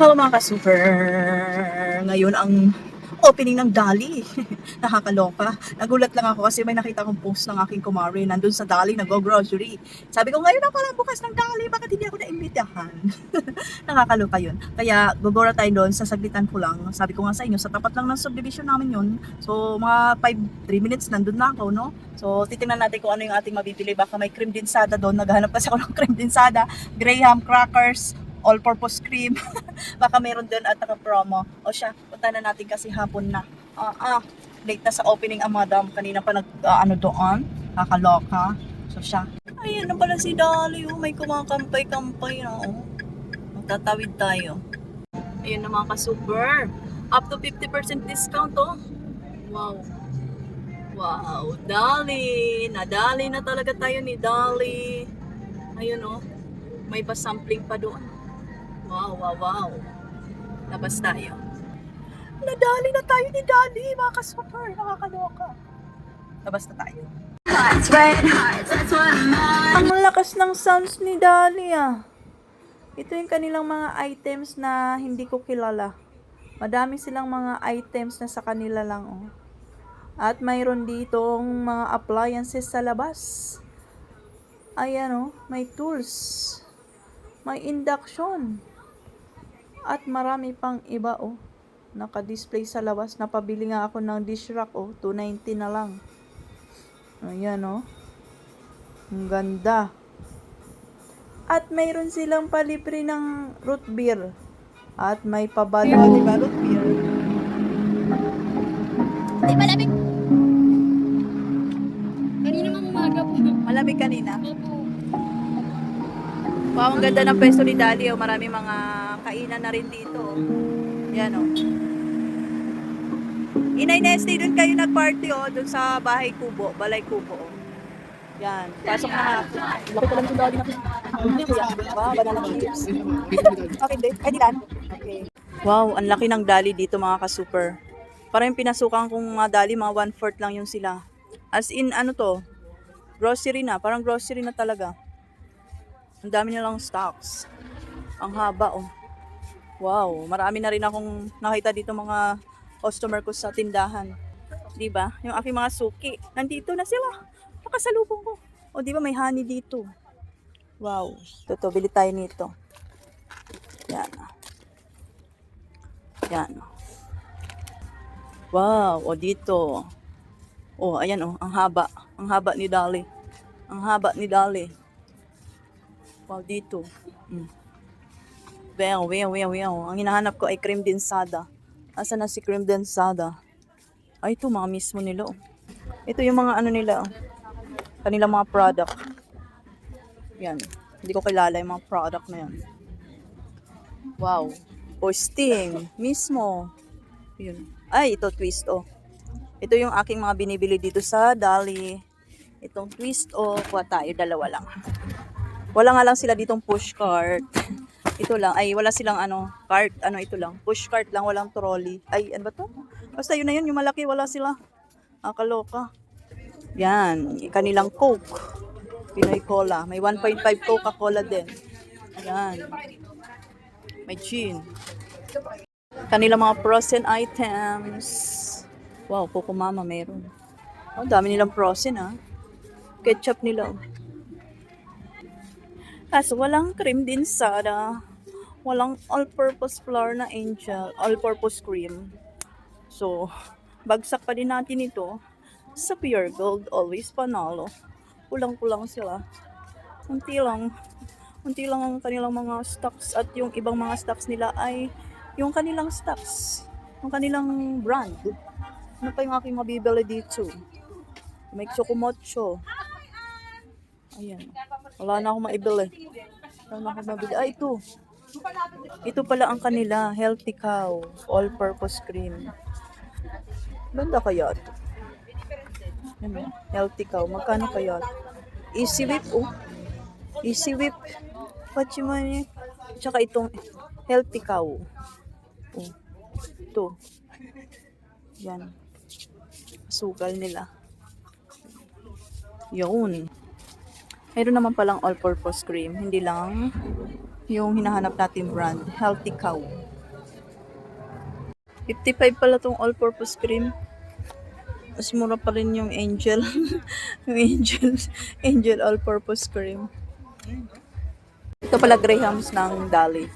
Hello mga ka-super! Ngayon ang opening ng Dali. Nakakaloka. Nagulat lang ako kasi may nakita kong post ng aking kumari nandun sa Dali, nag-grocery. Sabi ko, ngayon na pala bukas ng Dali, bakit hindi ako naimbitahan? Nakakaloka yun. Kaya gugora tayo doon, sasaglitan ko lang. Sabi ko nga sa inyo, sa tapat lang ng subdivision namin yun. So mga 5, 3 minutes nandun na ako, no? So titingnan natin kung ano yung ating mabibili. Baka may cream dinsada doon. Naghahanap kasi ako ng cream dinsada, graham crackers, all-purpose cream. Baka meron doon at naka-promo. O siya, punta na natin kasi hapon na. Ah, ah, late na sa opening ang madam. Kanina pa nag, ah, ano doon, kakaloka. So siya. Ayan na pala si Dolly. Oh, may kumakampay-kampay na. Oh. Magtatawid tayo. Ayan na mga ka-super. Up to 50% discount oh. Wow. Wow, Dolly. Nadali na talaga tayo ni Dolly. Ayun oh. May pa-sampling pa doon. Wow, wow, wow. Labas tayo. Nadali na tayo ni Dolly, mga ka-super. Nakakaloka. Labas na tayo. Hearts, red hearts, that's what I'm on. Ang lakas ng sounds ni Dolly ah. Ito yung kanilang mga items na hindi ko kilala. Madami silang mga items na sa kanila lang oh. At mayroon ditong mga appliances sa labas. Ayan oh, may tools. May induction. At marami pang iba oh. Naka-display sa labas. Napabili nga ako ng dish rack oh. 290 na lang. Ayan oh. Ang ganda. At mayroon silang palibre ng root beer. At may pabalo, di ba, root beer? Di malamig. Kanina mang umaga po. Malamig kanina. Opo. Wow, ang ganda ng pwesto ni Daddy. Oh. Marami mga kainan na rin dito. Yan oh. Inay Nesty, doon kayo nag-party oh, doon sa Bahay Kubo, Balay Kubo. Oh. Yan, pasok na nga. Laki lang yung Daddy na. Hindi banana chips. okay, hindi. Eh, di lang. Okay. Wow, ang laki ng dali dito mga ka-super. Parang yung pinasukan kong mga dali, mga one-fourth lang yung sila. As in, ano to, grocery na. Parang grocery na talaga. Ang dami nilang stocks. Ang haba, oh. Wow, marami na rin akong nakita dito mga customer ko sa tindahan. 'Di ba? Yung aking mga suki, nandito na sila. Nakasalubong ko. O, 'di ba may honey dito? Wow. Toto, bili tayo nito. Yan. Yan. Wow, o dito. Oh, ayan oh, ang haba. Ang haba ni Dolly. Ang haba ni Dolly. Wow, dito. Mm. Well, well, well, well. Ang hinahanap ko ay cream densada. Asa na si cream densada? Ay, ito mga mismo nila. Oh. Ito yung mga ano nila. Oh. Kanilang mga product. Yan. Hindi ko kilala yung mga product na yan. Wow. O Sting. Mismo. Yun. Ay, ito twist oh. Ito yung aking mga binibili dito sa Dali. Itong twist oh. Kuha tayo. Dalawa lang. Wala nga lang sila ditong push cart. Ito lang. Ay, wala silang ano, cart. Ano, ito lang. Push cart lang. Walang trolley. Ay, ano ba to? Basta yun na yun. Yung malaki, wala sila. Ah, kaloka. Yan. Kanilang Coke. Pinoy Cola. May 1.5 Coca-Cola din. Yan. May gin. Kanilang mga frozen items. Wow, Coco Mama meron. Oh, dami nilang frozen ah. Ketchup nila. Kaso walang cream din sada. Walang all-purpose flour na angel. All-purpose cream. So, bagsak pa din natin ito. Sa pure gold, always panalo. Kulang-kulang sila. Unti lang. Unti lang ang kanilang mga stocks at yung ibang mga stocks nila ay yung kanilang stocks. Yung kanilang brand. Ano pa yung aking mabibili dito? May chocomocho. Ayan. Wala na akong maibili. Wala na akong mabili. Ah, ito. Ito pala ang kanila. Healthy cow. All-purpose cream. Ganda kaya ito. Healthy cow. Magkano kaya ito? Easy whip, oh. Easy whip. Money? Tsaka itong healthy cow. Oh. Ito. Yan. Sugal nila. Yun. Mayroon naman palang all-purpose cream. Hindi lang yung hinahanap natin brand. Healthy cow. 55 pala tong all-purpose cream. Mas mura pa rin yung Angel. yung Angel, Angel all-purpose cream. Ito pala Grahams ng Dali.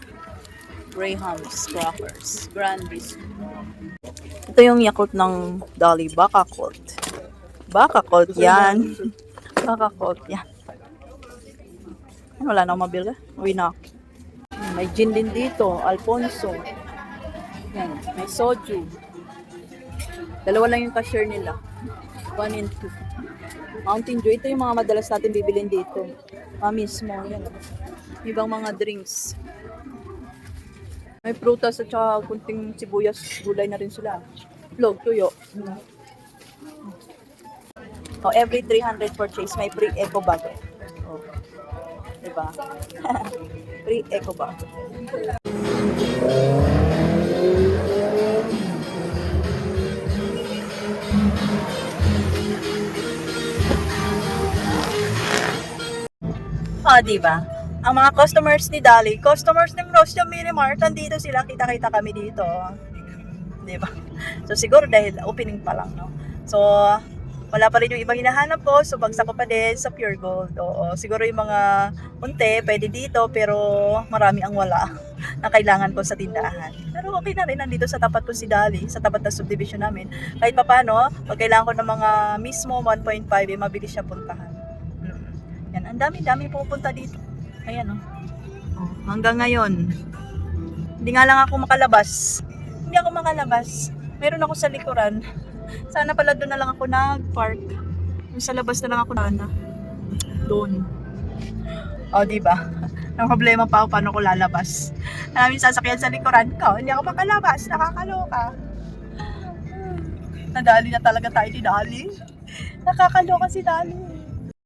Grahams crackers. Grandies. Ito yung Yakult ng Dolly. Baka Colt. Baka Colt yan. Baka Colt yan. Wala na mabil ka? Na. May gin din dito. Alfonso. Yan. May soju. Dalawa lang yung cashier nila. One and two. Mountain Dew. Ito yung mga madalas natin bibilin dito. Ah, mismo. Yan. Ibang mga drinks. May prutas at saka kunting sibuyas, gulay na rin sila. Log, tuyo. Oh, every 300 purchase, may free eco bag. Oh. Diba? free eco bag. Oh, di ba? Ang mga customers ni Dali, customers ng Rostia Mini Mart, nandito sila, kita-kita kami dito. Di ba? So, siguro dahil opening pa lang, no? So, wala pa rin yung ibang hinahanap ko, so bagsak ko pa din sa Pure Gold. Oo, siguro yung mga unti, pwede dito, pero marami ang wala na kailangan ko sa tindahan. Pero okay na rin, nandito sa tapat ko si Dali, sa tapat ng subdivision namin. Kahit pa paano, pag kailangan ko ng mga mismo 1.5, eh, mabilis siya puntahan. Mm. Yan, ang dami-dami pupunta dito. Ayan, oh. oh. Hanggang ngayon, hindi nga lang ako makalabas. Hindi ako makalabas. Meron ako sa likuran. Sana pala doon na lang ako nag-park. Sa labas na lang ako na. Doon. O, oh, di ba? Ang problema pa ako paano ko lalabas. Maraming sasakyan sa likuran ko. Hindi ako makalabas. Nakakaloka. Nadali na talaga tayo ni Dali. Nakakaloka si Dali.